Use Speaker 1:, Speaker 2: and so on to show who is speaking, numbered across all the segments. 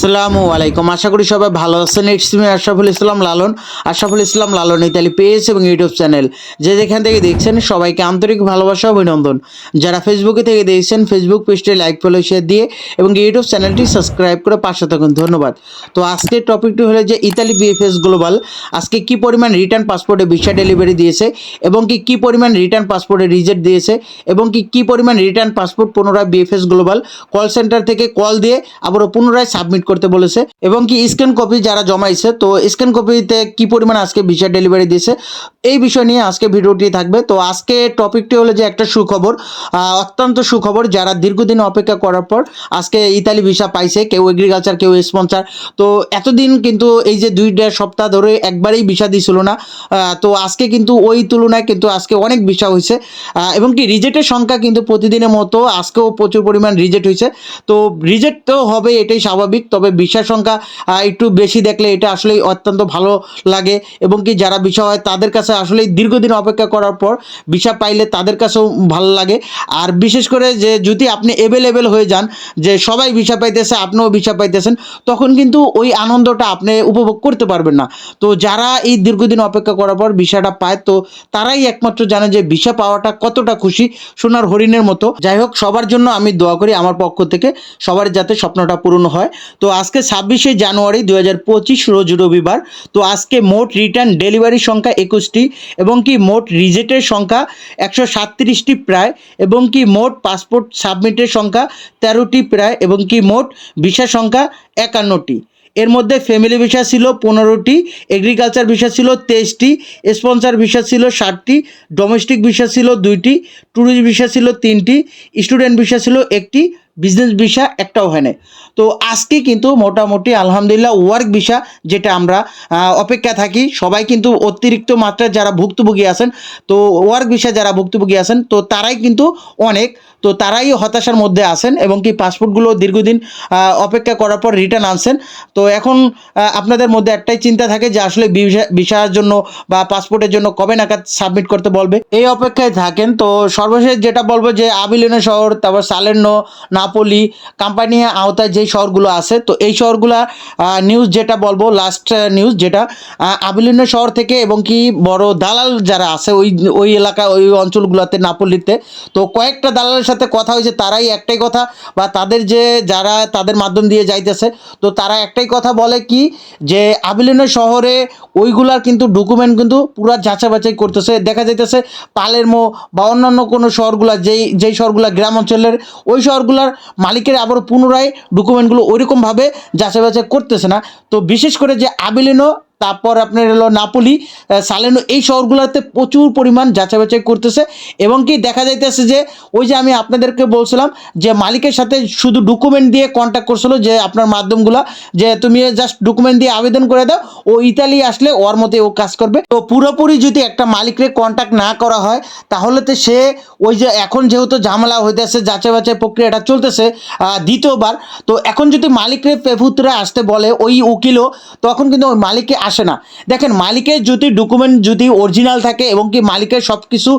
Speaker 1: আসসালামু আলাইকুম। আশা করি সবাই ভালো আছেন। It's me Ashraful Islam Lalon. Ashraful Islam Lalon Italy page এবং ইউটিউব চ্যানেল যে যেখান থেকে দেখছেন, সবাইকে আন্তরিক ভালোবাসা অভিনন্দন। যারা ফেসবুকে থেকে দেখছেন ফেসবুক পেজটি লাইক ফলো শেয়ার দিয়ে এবং ইউটিউব চ্যানেলটি সাবস্ক্রাইব করে পাশে থাকুন। ধন্যবাদ। তো আজকের টপিকটি হলো যে ইতালি বিএফএস গ্লোবাল আজকে কি পরিমাণ রিটার্ন পাসপোর্টে ভিসা ডেলিভারি দিয়েছে এবং কি কি পরিমাণ রিটার্ন পাসপোর্টে রিজেক্ট দিয়েছে এবং কি কি পরিমাণ রিটার্ন পাসপোর্ট পুনরায় বিএফএস গ্লোবাল কল সেন্টার থেকে কল দিয়ে আবারও পুনরায় সাবমিট করতে বলেছে। এবং কি স্ক্যান কপি যারা জমাইছে, তো স্ক্যান কপিতে কি পরিমাণ আজকে ভিসা ডেলিভারি দিয়েছে, এই বিষয় নিয়ে আজকে ভিডিওটি থাকবে। তো আজকে টপিকটি হলো যে একটা সুখবর অত্যন্ত সুখবর যারা দীর্ঘদিন অপেক্ষা করার পর আজকে ইতালি ভিসা পাইছে, কেউ এগ্রিকালচার কেউ স্পন্সার তো এতদিন কিন্তু এই যে দুই দেড় সপ্তাহ ধরে একবারেই ভিসা দিছিল না তো আজকে কিন্তু ওই তুলনায় কিন্তু আজকে অনেক ভিসা হয়েছে। এবং কি রিজেক্টের সংখ্যা কিন্তু প্রতিদিনের মতো আজকেও প্রচুর পরিমাণ রিজেক্ট হয়েছে। তো রিজেক্ট তো হবে এটাই স্বাভাবিক। তবে ভিসার সংখ্যা একটু বেশি দেখলে এটা আসলেই অত্যন্ত ভালো লাগে এবং কি যারা ভিসা হয় তাদের কাছে আসলেই দীর্ঘদিন অপেক্ষা করার পর ভিসা পাইলে তাদের কাছেও ভালো লাগে। আর বিশেষ করে যে যদি আপনি অ্যাভেলেবেল হয়ে যান, যে সবাই ভিসা পাইতেছে, আপনিও ভিসা পাইতেছেন, তখন কিন্তু ওই আনন্দটা আপনি উপভোগ করতে পারবেন না। তো যারা এই দীর্ঘদিন অপেক্ষা করার পর ভিসাটা পায়, তো তারাই একমাত্র জানে যে ভিসা পাওয়াটা কতটা খুশি সোনার হরিণের মতো। যাই হোক, সবার জন্য আমি দোয়া করি আমার পক্ষ থেকে সবার যাতে স্বপ্নটা পূরণ হয়। তো আজকে ছাব্বিশে জানুয়ারি দু হাজার পঁচিশ, রোজ রবিবার। তো আজকে মোট রিটার্ন ডেলিভারির সংখ্যা একুশটি এবং কি মোট রিজেক্টের সংখ্যা একশো সাতত্রিশটি প্রায় এবং কি মোট পাসপোর্ট সাবমিটের সংখ্যা তেরোটি প্রায় এবং কি মোট ভিসা সংখ্যা একান্নটি। এর মধ্যে ফ্যামিলি ভিসা ছিল পনেরোটি, এগ্রিকালচার ভিসা ছিল তেইশটি, স্পন্সর ভিসা ছিল ষাটটি, ডোমেস্টিক ভিসা ছিল দুইটি, ট্যুরিস্ট ভিসা ছিল তিনটি, স্টুডেন্ট ভিসা ছিল একটি বিজনেস ভিসা একটাও হয় নাই। তো আজকে কিন্তু মোটামুটি আলহামদুলিল্লাহ ওয়ার্ক ভিসা যেটা আমরা অপেক্ষা থাকি, সবাই কিন্তু অতিরিক্ত মাত্রায় যারা ভুক্তভোগী আছেন, তো ওয়ার্ক ভিসা যারা ভুক্তভোগী আছেন, তো তারাই কিন্তু অনেক, তো তারাই হতাশার মধ্যে আছেন এবং কি পাসপোর্টগুলো দীর্ঘদিন অপেক্ষা করার পর রিটার্ন আনছেন। তো এখন আপনাদের মধ্যে একটাই চিন্তা থাকে যে আসলে ভিসা ভিসার জন্য বা পাসপোর্টের জন্য কবে নাগাদ সাবমিট করতে বলবে। এই অপেক্ষায় থাকেন, তো সর্বশেষ যেটা বলব যে আবিলিনো শহর, তারপর সালের্নো নাপোলি কোম্পানি আওতায় যেই শহরগুলো আছে তো এই শহরগুলা নিউজ যেটা বলব লাস্ট নিউজ যেটা আহ, শহর থেকে এবং কি বড় দালাল যারা আছে ওই ওই এলাকা ওই অঞ্চলগুলোতে নাপোলিতে তো কয়েকটা দালালের সাথে কথা হয়েছে তারাই একটাই কথা বা তাদের যে যারা তাদের মাধ্যম দিয়ে যাইতেছে তো তারা একটাই কথা বলে কি যে আবিলিনো শহরে ওইগুলার কিন্তু ডকুমেন্ট কিন্তু পুরো যাচাই বাছাই করতেছে দেখা যাইতেছে পালেরমো বা অন্যান্য কোনো শহরগুলা যেই যেই শহরগুলা গ্রাম অঞ্চলের ওই শহরগুলার মালিকের আবার পুনরায় ডকুমেন্টগুলো ওইরকমভাবে যাচাই বাছাই করতেছে না। তো বিশেষ করে যে আবিলিনো তারপর আপনার হলো নাপোলি সালেনো, এই শহরগুলোতে প্রচুর পরিমাণ যাচাই বাছাই করতেছে এবং কি দেখা যাইতেছে যে, ওই যে আমি আপনাদেরকে বলছিলাম যে মালিকের সাথে শুধু ডকুমেন্ট দিয়ে কন্ট্যাক্ট করছিল যে আপনার মাধ্যমগুলো, যে তুমি জাস্ট ডকুমেন্ট দিয়ে আবেদন করে দাও, ও ইতালি আসলে ওর মতে ও কাজ করবে। তো পুরোপুরি যদি একটা মালিকরে কন্ট্যাক্ট না করা হয়, তাহলে তো সে ওই যে এখন যেহেতু ঝামেলা হইতেছে যাচাই বাছাই প্রক্রিয়াটা চলতেছে দ্বিতীয়বার, তো এখন যদি মালিকরে পেপুতরা আসতে বলে ওই উকিলও, তখন কিন্তু ওই মালিককে আসে না। দেখেন, মালিকের যদি ডকুমেন্ট যদি অরিজিনাল থাকে এবং কি মালিকের সব কিছু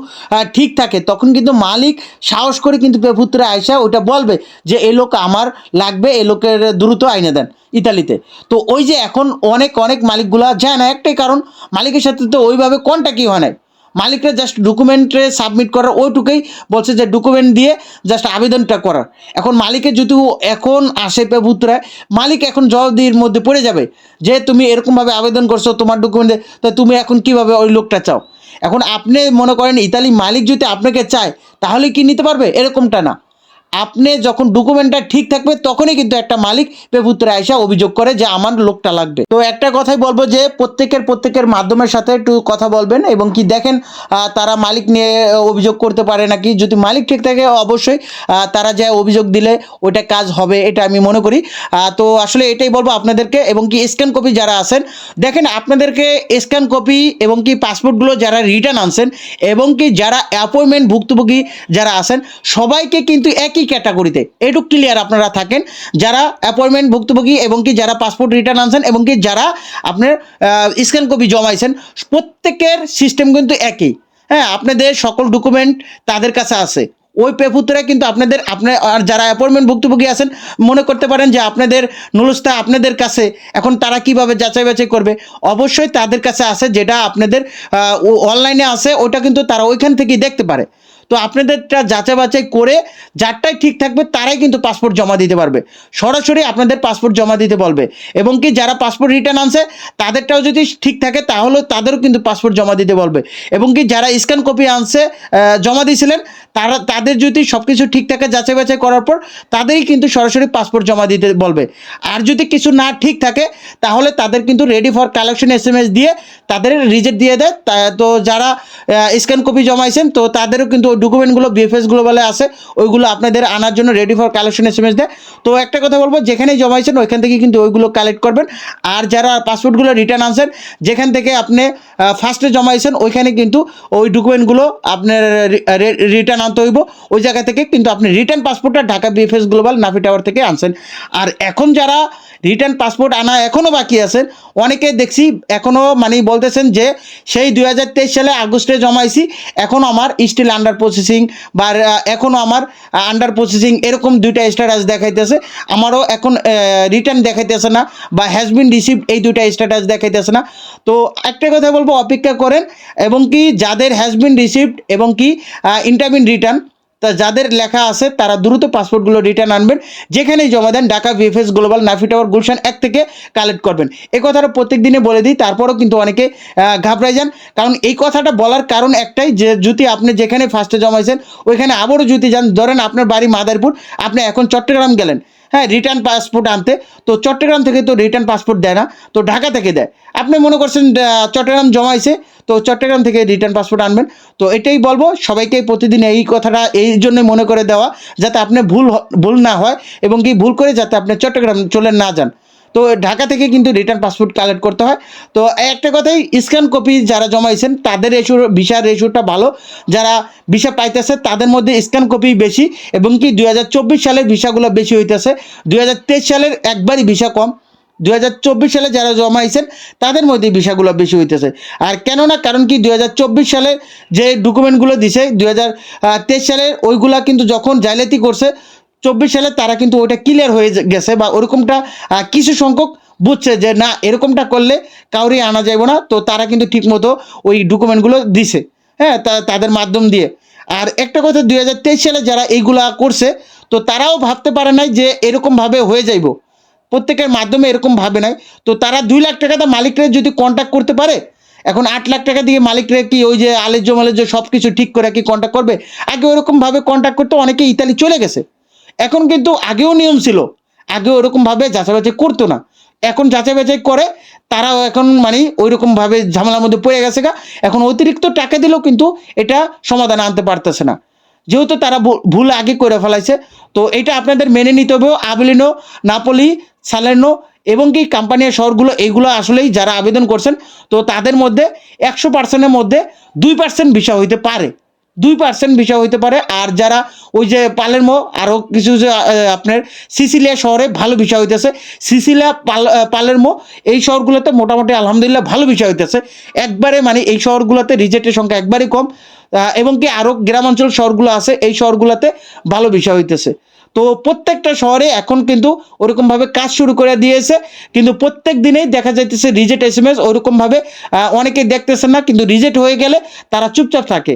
Speaker 1: ঠিক থাকে, তখন কিন্তু মালিক সাহস করে কিন্তু পেপুত্রে আয়সা ওটা বলবে যে, এ লোক আমার লাগবে, এ লোকের দ্রুত আইনে দেন। ইতালিতে। তো ওই যে এখন অনেক অনেক মালিকগুলো যায় না একটাই কারণ, মালিকের সাথে তো ওইভাবে কন্ট্যাক্টই হয় নাই। মালিকরা জাস্ট ডকুমেন্টে সাবমিট করার ওইটুকুই বলছে যে ডকুমেন্ট দিয়ে জাস্ট আবেদনটা করার। এখন মালিকের যদি এখন আসে পেপুত্রায়, মালিক এখন জবাবদিহির মধ্যে পড়ে যাবে যে তুমি এরকমভাবে আবেদন করছ তোমার ডকুমেন্টে তো তুমি এখন কীভাবে ওই লোকটা চাও? এখন আপনি মনে করেন ইতালি মালিক যদি আপনাকে চায়, তাহলে কি নিতে পারবে? এরকমটা না। আপনি যখন ডকুমেন্টটা ঠিক থাকবে, তখনই কিন্তু একটা মালিক পেপুত্রে আইসা অভিযোগ করে যে আমার লোকটা লাগবে। তো একটা কথাই বলব যে, প্রত্যেকের প্রত্যেকের মাধ্যমের সাথে একটু কথা বলবেন এবং কি দেখেন তারা মালিক নিয়ে অভিযোগ করতে পারে নাকি? যদি মালিক ঠিক থাকে, অবশ্যই তারা যা অভিযোগ দিলে ওইটা কাজ হবে, এটা আমি মনে করি। তো আসলে এটাই বলব আপনাদেরকে এবং কি স্ক্যান কপি যারা আছেন, দেখেন আপনাদেরকে স্ক্যান কপি এবং কি পাসপোর্টগুলো যারা রিটার্ন আনছেন এবং কি যারা অ্যাপয়েন্টমেন্ট ভুক্তভোগী যারা আছেন, সবাইকে কিন্তু একই ক্যাটাগরিতে এটুক ক্লিয়ার আপনারা থাকেন। যারা অ্যাপয়েন্টমেন্ট ভুক্তভোগী এবং কি যারা পাসপোর্ট রিটার্ন আনছেন এবং কি যারা আপনার স্ক্যান কপি জমাইছেন, প্রত্যেকের সিস্টেম কিন্তু একই। হ্যাঁ আপনাদের সকল ডকুমেন্ট তাদের কাছে আছে। ওই পেপুত্রা কিন্তু আপনাদের, আপনার, আর যারা অ্যাপয়েন্টমেন্ট ভুক্তভোগী আছেন, মনে করতে পারেন যে আপনাদের নুলুস্তা আপনাদের কাছে। এখন তারা কীভাবে যাচাই বাছাই করবে? অবশ্যই তাদের কাছে আছে যেটা আপনাদের অনলাইনে আছে, ওটা কিন্তু তারা ওইখান থেকেই দেখতে পারে। তো আপনাদেরটা যাচাই বাছাই করে যারটাই ঠিক থাকবে তারাই কিন্তু পাসপোর্ট জমা দিতে পারবে। সরাসরি আপনাদের পাসপোর্ট জমা দিতে বলবে। এবং কি যারা পাসপোর্ট রিটার্ন আনছে, তাদেরটাও যদি ঠিক থাকে, তাহলে তাদেরও কিন্তু পাসপোর্ট জমা দিতে বলবে। এবং কি যারা স্ক্যান কপি আনছে জমা দিয়েছিলেন, তারা, তাদের যদি সব কিছু ঠিক থাকে যাচাই বাছাই করার পর, তাদেরই কিন্তু সরাসরি পাসপোর্ট জমা দিতে বলবে। আর যদি কিছু না ঠিক থাকে, তাহলে তাদের কিন্তু ready for collection S M S দিয়ে তাদের রিজেক্ট দিয়ে দেয়। তা- যারা স্ক্যান কপি জমাইছেন, তো তাদেরও কিন্তু ডকুমেন্টগুলো বিএফএস গ্লোবালে আছে, ওইগুলো আপনাদের আনার জন্য ready for collection S M S দেয়। তো একটা কথা বলব, যেখানেই জমাইছেন ওইখান থেকে কিন্তু ওইগুলো কালেক্ট করবেন। আর যারা পাসপোর্টগুলো রিটার্ন আনছেন, যেখান থেকে আপনি ফার্স্টে জমাইছেন ওইখানে কিন্তু ওই ডকুমেন্টগুলো আপনার রিটার্ন আনতে হইব। ওই জায়গা থেকে কিন্তু আপনি রিটার্ন পাসপোর্টটা Dhaka VFS global Nafi tower থেকে আনছেন। আর এখন যারা রিটার্ন পাসপোর্ট আনা এখনও বাকি আছেন, অনেকে দেখছি এখনও মানে বলতেছেন যে, সেই দুই হাজার তেইশ সালে আগস্টে জমাইছি এখন আমার স্টিল আন্ডার প্রসেসিং বা এখনও আমার আন্ডার প্রসেসিং এরকম দুইটা স্ট্যাটাস দেখাইতেছে। আমারও এখন রিটার্ন দেখাইতেছে না বা হ্যাজ বিন রিসিভ এই দুইটা স্ট্যাটাস দেখাইতেছে না। তো একটা কথা বলব, অপেক্ষা করেন এবং কি যাদের হ্যাজ বিন রিসিভড এবং কি ইন্টারভিন রিটার্ন তা যাদের লেখা আছে, তারা দ্রুত পাসপোর্টগুলো রিটার্ন আনবেন, যেখানেই জমা দেন Dhaka VFS global Nafi tower Gulshan এক থেকে কালেক্ট করবেন। এ কথাটা প্রত্যেক দিনে বলে দিই, তারপরও কিন্তু অনেকে ঘাবড়ায় যান। কারণ এই কথাটা বলার কারণ একটাই, যে যদি আপনি যেখানে ফার্স্টে জমাইছেন, ওইখানে আবারও যদি যান। ধরেন আপনার বাড়ি মাদারপুর, আপনি এখন চট্টগ্রাম গেলেন। হ্যাঁ রিটার্ন পাসপোর্ট আনতে। তো চট্টগ্রাম থেকে তো রিটার্ন পাসপোর্ট দেয় না, তো ঢাকা থেকে দেয়। আপনি মনে করছেন চট্টগ্রাম জমাইছে, তো চট্টগ্রাম থেকে রিটার্ন পাসপোর্ট আনবেন। তো এটাই বলব সবাইকে প্রতিদিন এই কথাটা এই জন্যে মনে করে দেওয়া, যাতে আপনি ভুল ভুল না হয়, এবং কি ভুল করে যাতে আপনি চট্টগ্রাম চলে না যান। তো ঢাকা থেকে কিন্তু রিটার্ন পাসপোর্ট কালেক্ট করতে হয়। তো একটা কথাই স্ক্যান কপি যারা জমাইছেন, তাদের রেশু ভিসার রেশুটা ভালো। যারা ভিসা পাইতেছে, তাদের মধ্যে স্ক্যান কপি বেশি এবং কি দুই সালের ভিসাগুলো বেশি হইতেছে। দুই হাজার তেইশ সালের একবারই ভিসা কম। দু হাজার চব্বিশ সালে যারা জমাইছেন, তাদের মধ্যে ভিসাগুলো বেশি হইতেছে। আর কেননা, কারণ কি দুই হাজার চব্বিশ সালে যে ডকুমেন্টগুলো দিছে, দুই হাজার তেইশ সালের ওইগুলা কিন্তু যখন জালিয়াতি করছে চব্বিশ সালে তারা কিন্তু ওইটা ক্লিয়ার হয়ে গেছে বা ওরকমটা কিছু সংখ্যক বুঝছে যে না, এরকমটা করলে কাউরি আনা যাইব না। তো তারা কিন্তু ঠিকমতো ওই ডকুমেন্টগুলো দিছে। হ্যাঁ তা- তাদের মাধ্যম দিয়ে। আর একটা কথা, দুই হাজার তেইশ সালে যারা এইগুলা করছে, তো তারাও ভাবতে পারে নাই যে এরকমভাবে হয়ে যাইব। প্রত্যেকের মাধ্যমে এরকম ভাবে নাই। তো তারা দুই লাখ টাকা টাকাটা মালিকরা যদি কন্ট্যাক্ট করতে পারে, এখন আট লাখ টাকা দিয়ে মালিকরা কি ওই যে আলেজ্য মালেজ্য সব কিছু ঠিক করে কি কন্ট্যাক্ট করবে? আগে ওরকমভাবে কন্ট্যাক্ট করতে অনেকে ইতালি চলে গেছে। এখন কিন্তু আগেও নিয়ম ছিল। আগে ওরকমভাবে যাচাই বাছাই করতো না। এখন যাচাই বাছাই করে, তারাও এখন মানে ওইরকমভাবে ঝামেলার মধ্যে পড়ে গেছে গা। এখন অতিরিক্ত টাকা দিলেও কিন্তু এটা সমাধান আনতে পারতেছে না। যেহেতু তারা ভুল আগে করে ফেলাইছে, তো এটা আপনাদের মেনে নিতে হবে। আবেলিনো, নাপলি, সালেনো এবং কি কোম্পানির শহরগুলো, এইগুলো আসলেই যারা আবেদন করছেন, তো তাদের মধ্যে একশো পার্সেন্টের মধ্যে দুই পার্সেন্ট ভিসা হইতে পারে। দুই পার্সেন্ট ভিসা হইতে পারে। আর যারা ওই যে পালেরমো আরও কিছু যে আপনার সিসিলিয়া শহরে ভালো ভিসা হইতেছে। সিসিলিয়া পাল পালেরমো এই শহরগুলোতে মোটামুটি আলহামদুলিল্লাহ ভালো ভিসা হইতেছে। একবারে মানে এই শহরগুলোতে রিজেক্টের সংখ্যা একবারই কম। এবং কি আরও গ্রামাঞ্চল শহরগুলো আছে, এই শহরগুলোতে ভালো বিষয় হইতেছে। তো প্রত্যেকটা শহরে এখন কিন্তু ওরকমভাবে কাজ শুরু করে দিয়েছে। কিন্তু প্রত্যেক দিনেই দেখা যাইতেছে রিজেক্ট এস এম এস ওরকমভাবে অনেকে দেখতেছে না। কিন্তু রিজেক্ট হয়ে গেলে তারা চুপচাপ থাকে।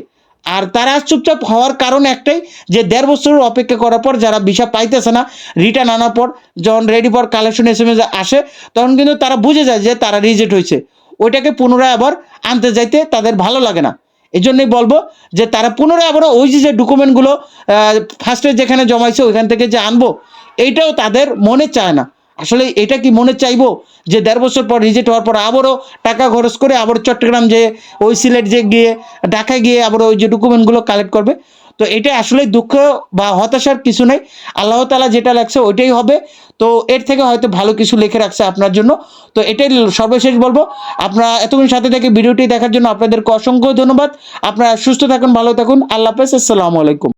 Speaker 1: আর তারা চুপচাপ হওয়ার কারণ একটাই, যে দেড় বছরের অপেক্ষা করার পর যারা ভিসা পাইতেছে না রিটার্ন আনার পর যখন রেডি ফর কালেকশন এস আসে, তখন কিন্তু তারা বুঝে যায় যে তারা রিজেক্ট হয়েছে। ওইটাকে পুনরায় আবার আনতে যাইতে তাদের ভালো লাগে না। এই জন্যই বলব যে তারা পুনরায় আবার ওই যে ডকুমেন্টগুলো ফার্স্টে যেখানে জমাইছে ওইখান থেকে যে আনব, এইটাও তাদের মনে চায় না। আসলে এটা কি মনে চাইব যে দেড় বছর পর রিজেক্ট হওয়ার পর আবারও টাকা খরচ করে আবার চট্টগ্রাম যে ওই সিলেট যে গিয়ে, ঢাকায় গিয়ে আবার ওই যে ডকুমেন্টগুলো কালেক্ট করবে? তো এটা আসলে দুঃখ বা হতাশার কিছু নেই। আল্লাহ তালা যেটা লাগছে ওইটাই হবে। তো এর থেকে হয়তো ভালো কিছু লিখে রাখছে আপনার জন্য। তো এটাই সর্বশেষ বলব। আপনারা এতক্ষণ সাথে থেকে ভিডিওটি দেখার জন্য আপনাদেরকে অসংখ্য ধন্যবাদ। আপনারা সুস্থ থাকুন, ভালো থাকুন। আল্লাহ হাফেজ। আসসালামু আলাইকুম।